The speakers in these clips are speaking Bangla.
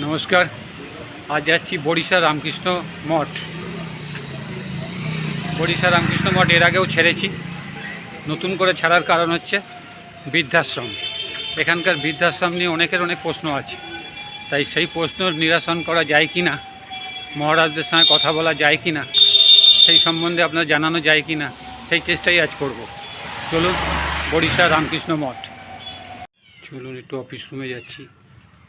নমস্কার। আজ যাচ্ছি বরিশা রামকৃষ্ণ মঠ। বরিশা রামকৃষ্ণ মঠ এর আগেও ছেড়েছি। নতুন করে ছাড়ার কারণ হচ্ছে বৃদ্ধাশ্রম। এখানকার বৃদ্ধাশ্রম নিয়ে অনেকের অনেক প্রশ্ন আছে। তাই সেই প্রশ্ন নিরাসন করা যায় কি না? মহারাজদের সঙ্গে কথা বলা যায় কি না? সেই সম্বন্ধে আপনার জানানো যায় কি না? সেই চেষ্টাই আজ করব। চলুন বরিশা রামকৃষ্ণ মঠ। চলুন একটু অফিস রুমে যাচ্ছি।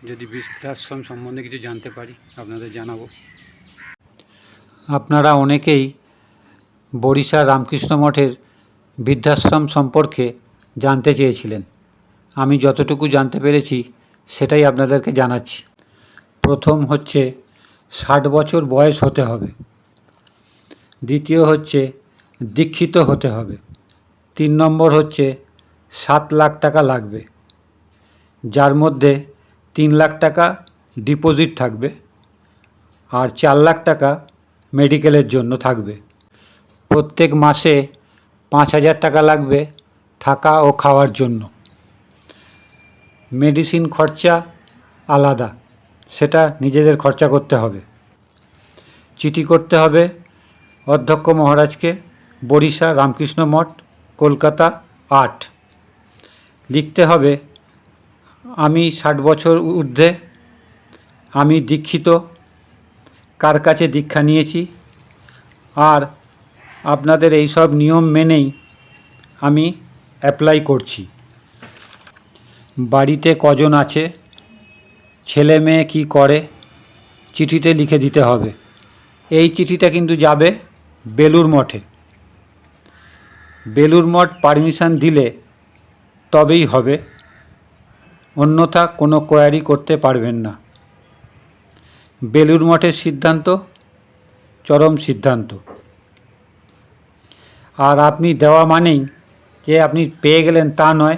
যদি বৃদ্ধাশ্রম সম্বন্ধে কিছু জানতে পারি, আপনাদের জানাব। আপনারা অনেকেই বরিশা রামকৃষ্ণ মঠের বৃদ্ধাশ্রম সম্পর্কে জানতে চেয়েছিলেন। আমি যতটুকু জানতে পেরেছি, সেটাই আপনাদেরকে জানাচ্ছি। প্রথম হচ্ছে, ষাট বছর বয়স হতে হবে। দ্বিতীয় হচ্ছে, দীক্ষিত হতে হবে। তিন নম্বর হচ্ছে, সাত লাখ টাকা লাগবে। যার মধ্যে তিন লাখ টাকা ডিপোজিট থাকবে আর চার লাখ টাকা মেডিকেলের জন্য থাকবে। প্রত্যেক মাসে পাঁচ হাজার টাকা লাগবে থাকা ও খাওয়ার জন্য। মেডিসিন খরচা আলাদা, সেটা নিজেদের খরচা করতে হবে। চিঠি করতে হবে অধ্যক্ষ মহারাজকে, বরিশা, রামকৃষ্ণ মঠ, কলকাতা আট। লিখতে হবে আমি ষাট বছর ঊর্ধ্বে, আমি দীক্ষিত, কার কাছে দীক্ষা নিয়েছি? আর আপনাদের এই সব নিয়ম মেনেই আমি অ্যাপ্লাই করছি। বাড়িতে কজন আছে? ছেলে মেয়ে কী করে? চিঠিতে লিখে দিতে হবে। এই চিঠিটা কিন্তু যাবে বেলুর মঠে। বেলুর মঠ পারমিশন দিলে তবেই হবে। অন্যথা কোনো কোয়ারি করতে পারবেন না। বেলুর মঠের সিদ্ধান্ত, চরম সিদ্ধান্ত। আর আপনি দেওয়া মানেই যে আপনি পেয়ে গেলেন তা নয়।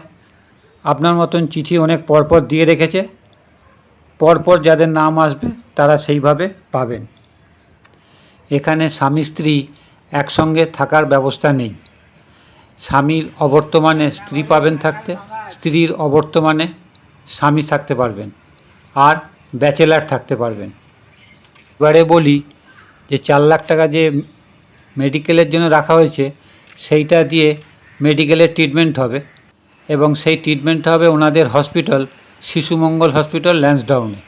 আপনার মতন চিঠি অনেক পরপর দিয়ে রেখেছে। পরপর যাদের নাম আসবে, তারা সেইভাবে পাবেন। এখানে স্বামী স্ত্রী একসঙ্গে থাকার ব্যবস্থা নেই। স্বামীর অবর্তমানে স্ত্রী পাবেন থাকতে, স্ত্রীর অবর্তমানে স্বামী থাকতে পারবেন আর ব্যাচেলার থাকতে পারবেন। এবারে বলি যে চার লাখ টাকা যে মেডিকেলের জন্য রাখা হয়েছে, সেইটা দিয়ে মেডিকেলের ট্রিটমেন্ট হবে এবং সেই ট্রিটমেন্ট হবে ওনাদের হসপিটাল, শিশুমঙ্গল হসপিটাল, ল্যান্সডাউনে।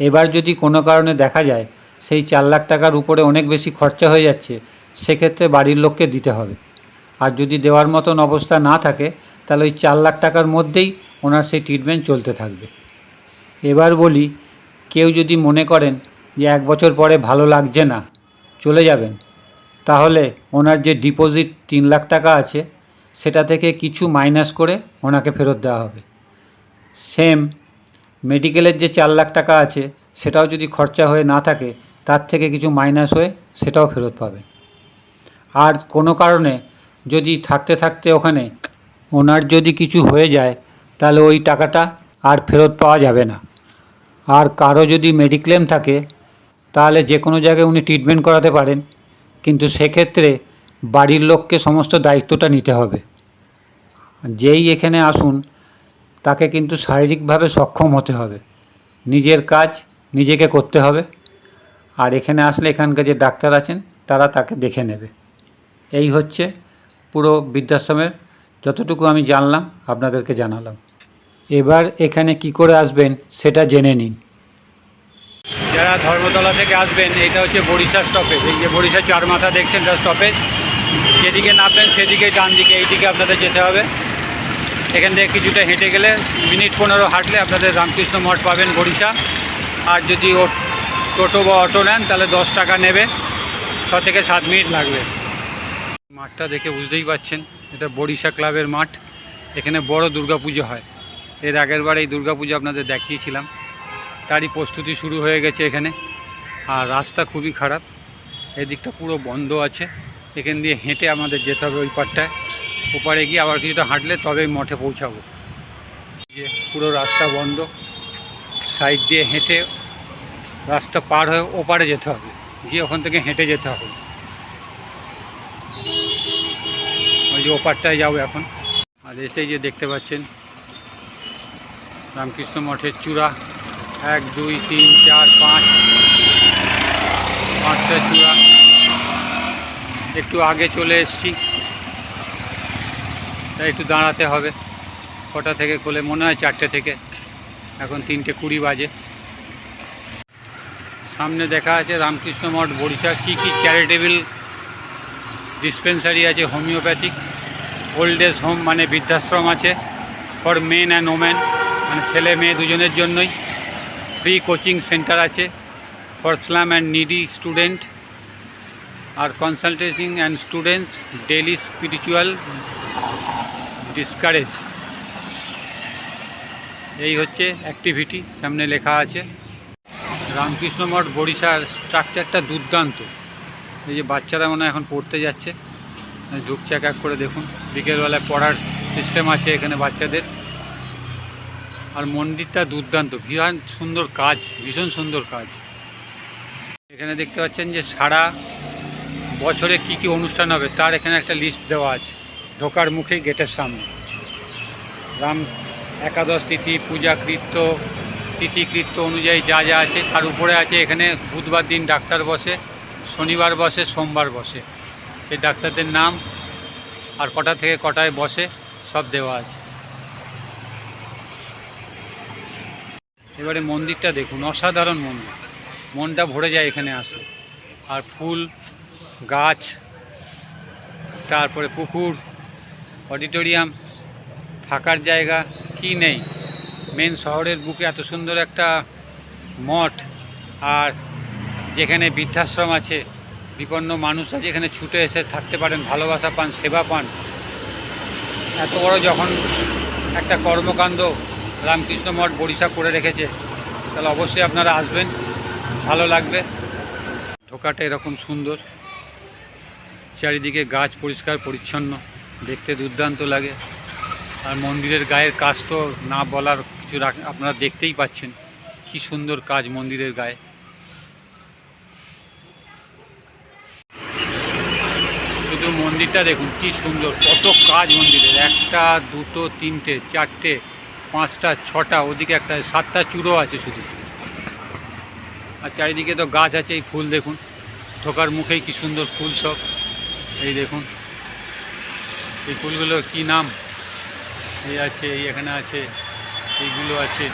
এবার যদি কোনো কারণে দেখা যায় সেই চার লাখ টাকার উপরে অনেক বেশি খরচা হয়ে যাচ্ছে, সেক্ষেত্রে বাড়ির লোককে দিতে হবে। আর যদি দেওয়ার মতন অবস্থা না থাকে, তাহলে ওই চার লাখ টাকার মধ্যেই ওনার সেই ট্রিটমেন্ট চলতে থাকবে। এবার বলি, কেউ যদি মনে করেন যে এক বছর পরে ভালো লাগছে না, চলে যাবেন। তাহলে ওনার যে ডিপোজিট তিন লাখ টাকা আছে, সেটা থেকে কিছু মাইনাস করে ওনাকে ফেরত দেওয়া হবে। সেম মেডিকেলের যে চার লাখ টাকা আছে, সেটাও যদি খরচা হয়ে না থাকে, তার থেকে কিছু মাইনাস হয়ে সেটাও ফেরত পাবেন। আর কোনো কারণে যদি থাকতে থাকতে ওখানে ওনার যদি কিছু হয়ে যায় তাহলে ওই টাকাটা আর ফেরত পাওয়া যাবে না। আর কারও যদি মেডিক্লেম থাকে, তাহলে যে কোনো জায়গায় উনি ট্রিটমেন্ট করাতে পারেন। কিন্তু সেক্ষেত্রে বাড়ির লোককে সমস্ত দায়িত্বটা নিতে হবে। যেই এখানে আসুন, তাকে কিন্তু শারীরিকভাবে সক্ষম হতে হবে। নিজের কাজ নিজেকে করতে হবে। আর এখানে আসলে এখানকার যে ডাক্তার আছেন, তারা তাকে দেখে নেবে। এই হচ্ছে পুরো বৃদ্ধাশ্রমের যতটুকু আমি জানলাম, আপনাদেরকে জানালাম। এবার এখানে কি করে আসবেন সেটা জেনে নিন। যারা ধর্মতলা থেকে আসবেন, এটা হচ্ছে বরিশা স্টপেজ এই যে বরিশা চার মাথা দেখছেন তার স্টপেজ যেদিকে নামবেন সেদিকে ডান দিকে এইদিকে আপনাদের যেতে হবে। এখান থেকে কিছুটা হেঁটে গেলে মিনিট পনেরো হাঁটলে আপনাদের রামকৃষ্ণ মঠ পাবেন বরিশা আর যদি ও টোটো বা অটো নেন, তাহলে দশ টাকা নেবে। ছ থেকে সাত মিনিট লাগবে। মাঠটা দেখে বুঝতেই পাচ্ছেন এটা বরিশা ক্লাবের মাঠ। এখানে বড় দুর্গাপুজো হয়। এর আগের বার এই দুর্গাপুজো আপনাদের দেখিয়েছিলাম। তারই প্রস্তুতি শুরু হয়ে গেছে এখানে। আর রাস্তা খুবই খারাপ। এদিকটা পুরো বন্ধ আছে। এখান দিয়ে হেঁটে আমাদের যেতে হবে ওই পারটায় ওপারে গিয়ে আবার কিছুটা হাঁটলে তবেই মঠে পৌঁছাবো। যে পুরো রাস্তা বন্ধ। সাইড দিয়ে হেঁটে রাস্তা পার হয়ে ওপারে যেতে হবে। গিয়ে ওখান থেকে হেঁটে যেতে হবে। ওই যে ওপারটায় যাব এখন। আর এসেই যে দেখতে পাচ্ছেন রামকৃষ্ণ মঠের চূড়া। এক, দুই, তিন, চার, পাঁচ। পাঁচটা চূড়া। একটু আগে চলে এসছি। তাই একটু দাঁড়াতে হবে। কটা থেকে খোলে, মনে হয় চারটে থেকে। এখন তিনটে কুড়ি বাজে। সামনে দেখা আছে রামকৃষ্ণ মঠ বরিশা কী কী চ্যারিটেবল ডিসপেন্সারি আছে হোমিওপ্যাথিক ওল্ড এজ হোম মানে বৃদ্ধাশ্রম আছে ফর মেন অ্যান্ড ওম্যান মানে ছেলে মেয়ে দুজনের জন্যই ফ্রি কোচিং সেন্টার আছে। For slum and needy student R consulting and students daily spiritual discourse এই হচ্ছে অ্যাক্টিভিটি সামনে লেখা আছে। রামকৃষ্ণ মঠ বরিশার স্ট্রাকচারটা দুর্দান্ত। এই যে বাচ্চারা মনে এখন পড়তে যাচ্ছে। ঢুকছে এক এক করে দেখুন। বিকেলবেলায় পড়ার সিস্টেম আছে এখানে বাচ্চাদের। আর মন্দিরটা দুর্দান্ত। ভীষণ সুন্দর কাজ, ভীষণ সুন্দর কাজ। এখানে দেখতে পাচ্ছেন যে সারা বছরে কি কি অনুষ্ঠান হবে, তার এখানে একটা লিস্ট দেওয়া আছে। ঢোকার মুখে গেটের সামনে। রাম একাদশ তিথি, পূজা কৃত্য, তিথি কৃত্য অনুযায়ী যা যা আছে, তার উপরে আছে এখানে বুধবার দিন ডাক্তার বসে, শনিবার বসে, সোমবার বসে। সেই ডাক্তারদের নাম আর কটা থেকে কটায় বসে, সব দেওয়া আছে। এবারে মন্দিরটা দেখুন, অসাধারণ মন্দির। মনটা ভরে যায় এখানে আসে আর ফুল, গাছ, তারপরে পুকুর, অডিটোরিয়াম, থাকার জায়গা, কি নেই? মেন শহরের বুকে এত সুন্দর একটা মঠ, আর যেখানে বৃদ্ধাশ্রম আছে, বিপন্ন মানুষরা যেখানে ছুটে এসে থাকতে পারেন, ভালোবাসা পান, সেবা পান। এত বড় যখন একটা কর্মকাণ্ড রামকৃষ্ণ মঠ বরিশা করে রেখেছে। তাহলে অবশ্যই আপনারা আসবেন, ভালো লাগবে। ঢোকাটা এরকম সুন্দর। চারিদিকে গাছ পরিষ্কার, পরিচ্ছন্ন, দেখতে দুর্দান্ত লাগে। আর মন্দিরের গায়ের কাজ তো না বলার কিছু আপনারা দেখতেই পাচ্ছেন কি সুন্দর কাজ মন্দিরের গায়ে। শুধু মন্দিরটা দেখুন, কি সুন্দর, কত কাজ মন্দিরের। একটা, দুটো, তিনটে, চারটে পাঁচটা, ছটা, ওদিকে একটা, সাতটা চূড়ো আছে শুধু। আর চারিদিকে তো গাছ আছে, এই ফুল দেখুন। ঠোকার মুখেই কি সুন্দর ফুল সব। এই দেখুন। এই ফুলগুলোর কি নাম? এই আছে, এই এখানে আছে, এইগুলো আছে।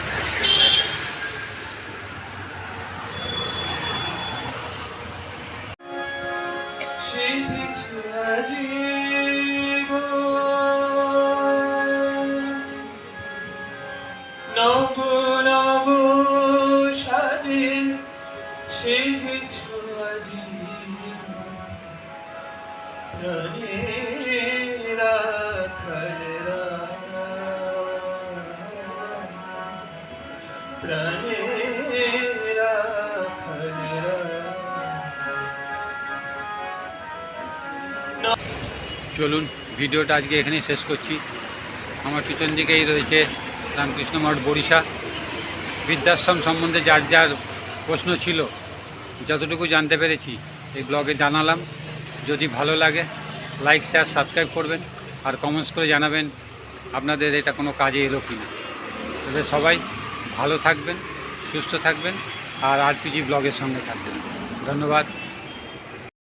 চলুন, ভিডিওটা আজকে এখানেই শেষ করছি। আমার পিছন দিকেই রয়েছে রামকৃষ্ণ মঠ, বরিশা। বৃদ্ধাশ্রম সম্বন্ধে যার যার প্রশ্ন ছিল, যতটুকু জানতে পেরেছি, এই ব্লগে জানালাম। যদি ভালো লাগে লাইক শেয়ার সাবস্ক্রাইব করবেন আর কমেন্টস করে জানাবেন আপনাদের এটা কোনো কাজে এলো কি না। তবে সবাই ভালো থাকবেন, সুস্থ থাকবেন আর আরপিজি ব্লগের সঙ্গে থাকবেন। ধন্যবাদ।